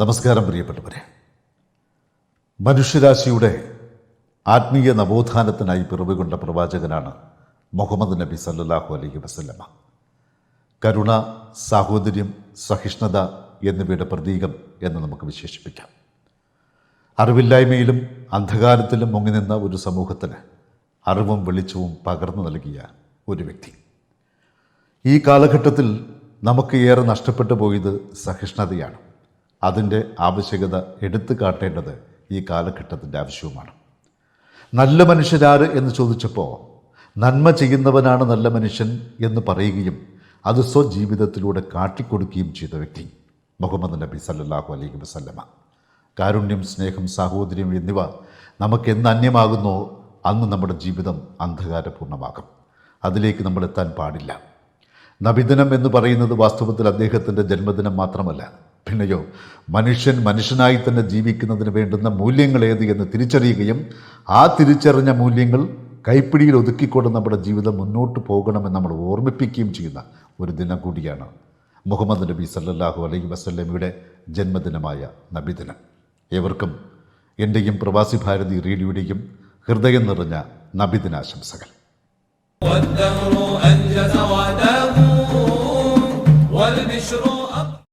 നമസ്കാരം പ്രിയപ്പെട്ടവരെ. മനുഷ്യരാശിയുടെ ആത്മീയ നവോത്ഥാനത്തിനായി പിറവുകൊണ്ട പ്രവാചകനാണ് മുഹമ്മദ് നബി സല്ലാഹു അലൈഹി വസല്ലമ. കരുണ സാഹോദര്യം സഹിഷ്ണുത എന്നിവയുടെ പ്രതീകം എന്ന് നമുക്ക് വിശേഷിപ്പിക്കാം. അറിവില്ലായ്മയിലും അന്ധകാരത്തിലും മുങ്ങി നിന്ന ഒരു സമൂഹത്തിന് അറിവും വെളിച്ചവും പകർന്നു നൽകിയ ഒരു വ്യക്തി. ഈ കാലഘട്ടത്തിൽ നമുക്ക് ഏറെ നഷ്ടപ്പെട്ടു പോയത് സഹിഷ്ണുതയാണ്. അതിന്റെ ആവശ്യകത എടുത്തു കാട്ടേണ്ടത് ഈ കാലഘട്ടത്തിന്റെ ആവശ്യവുമാണ്. നല്ല മനുഷ്യരാര് എന്ന് ചോദിച്ചപ്പോൾ നന്മ ചെയ്യുന്നവനാണ് നല്ല മനുഷ്യൻ എന്ന് പറയുകയും അത് സ്വജീവിതത്തിലൂടെ കാട്ടിക്കൊടുക്കുകയും ചെയ്ത വ്യക്തി മുഹമ്മദ് നബി സല്ലാഹു അലൈഹി വസല്ലമ. കാരുണ്യം സ്നേഹം സാഹോദര്യം എന്നിവ നമുക്ക് എന്ന് അന്യമാകുന്നോ അന്ന് നമ്മുടെ ജീവിതം അന്ധകാരപൂർണമാകും അതിലേക്ക് നമ്മൾ എത്താൻ പാടില്ല. നബിദിനം എന്ന് പറയുന്നത് വാസ്തവത്തിൽ അദ്ദേഹത്തിന്റെ ജന്മദിനം മാത്രമല്ല. പിന്നെയോ മനുഷ്യൻ മനുഷ്യനായി തന്നെ ജീവിക്കുന്നതിന് വേണ്ടുന്ന മൂല്യങ്ങൾ ഏത് എന്ന് തിരിച്ചറിയുകയും ആ തിരിച്ചറിഞ്ഞ മൂല്യങ്ങൾ കൈപ്പിടിയിൽ ഒതുക്കിക്കൊണ്ട് നമ്മുടെ ജീവിതം മുന്നോട്ട് പോകണമെന്ന് നമ്മൾ ഓർമ്മിപ്പിക്കുകയും ചെയ്യുന്ന ഒരു ദിനം കൂടിയാണ് മുഹമ്മദ് നബി സല്ലല്ലാഹു അലൈഹി വസല്ലമയുടെ ജന്മദിനമായ നബിദിനം ഏവർക്കും എൻ്റെയും പ്രവാസി ഭാരതി റേഡിയോയുടെയും ഹൃദയം നിറഞ്ഞ നബിദിനാശംസകൾ والدهر أنجز وعده والبشر